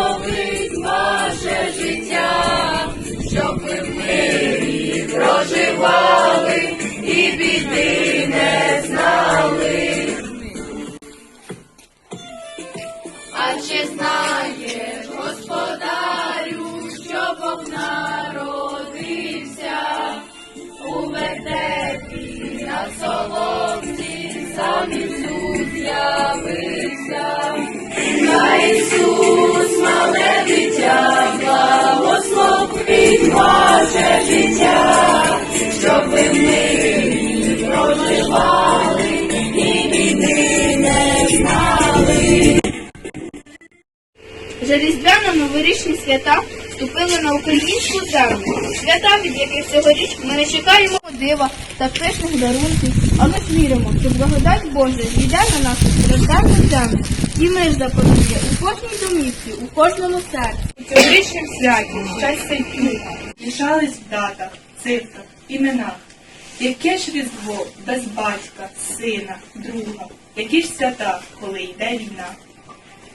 благословить ваше життя, щоб ви в мирі проживали і біди не знали. А чи знаєш, господарю, що Бог народився у вертепі на соломці, сам Ісус з'явився. Благословить ваше життя, щоб ви в мирі проживали і війни не знали. За різдвяними новорічні свята вступили на українську землю. Свята, від яких цьогоріч ми не чекаємо дива та пишних дарунків, але ж віримо, що благодать Божа зійде на нашу стражденну землю. І мир запанує у кожній домівці, у кожному серці. У цьогорічнім святі щастя й книга мішались в датах, цифрах, іменах. Яке ж різдво без батька, сина, друга, які ж свята, коли йде війна?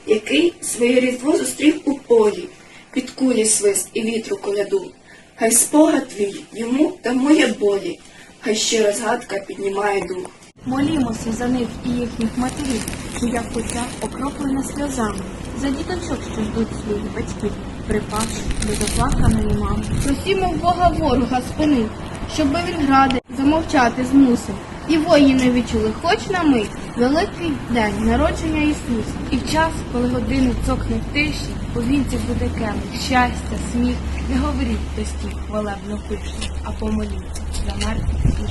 який своє різдво зустрів у полі, під кулі свист і вітру коляду. Хай спогад твій йому тамує болі, хай щира згадка піднімає дух. Молімося за них і їхніх матерів, чия пуття окроплена сльозами, за діточок, що ждуть своїх батьків, припавши до заплаканої мами. Просімо в Бога ворога спини, щоби він гради замовчати змусив. І воїни відчули, хоч на мить, великий день народження Ісуса. І в час, коли години цокне в тиші, у вінці буде келих, щастя, сміх, не говоріть до стій хвалебно пишні, а помоліться за мертвих і живих.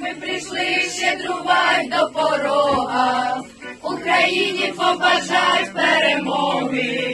Ми прийшли щедрувати до порога, Україні побажать перемоги.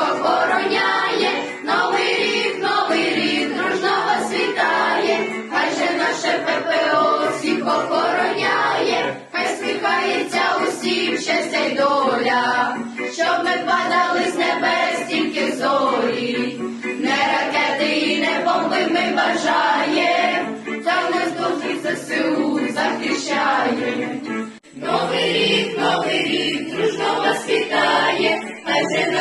Охороняє. Новий рік, новий рік, дружно вас вітає, адже наше ППО всіх охороняє, хай сміхається усім щастя й доля, щоб ми падали з небес тільки зорі,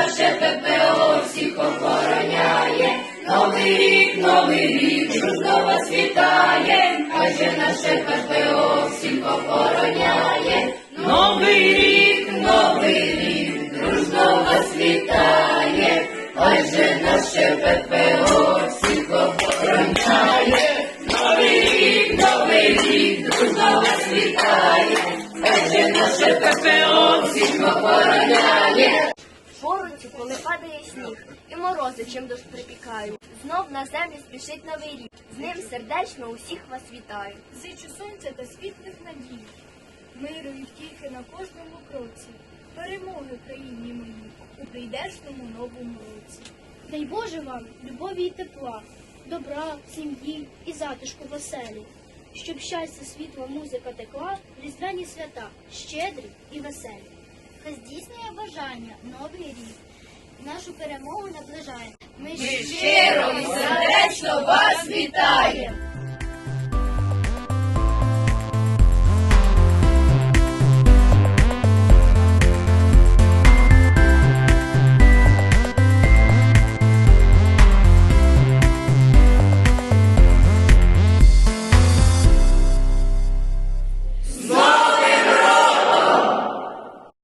наше ППО всіх охороняє. Новий рік, новий рік, дружно вас вітає, адже наше ППО всіх охороняє. Новий рік, новий рік, дружно вас вітає, адже наше ППО Поруч, коли падає сніг, і морози чим дощ припікають. Знов на землі спішить новий рік. З ним сердечно усіх вас вітаю. Зичу сонця та світлих надій, миру і втіхи на кожному кроці, перемоги країні моїй у прийдешному новому році. Дай Боже вам любові і тепла, добра, сім'ї і затишку веселі, щоб щастя, світла, музика текла, в різдвяні свята, щедрі і веселі. Хай здійснює бажання новий рік. Нашу перемогу наближає. Ми Щиро і сердечно вас вітаємо!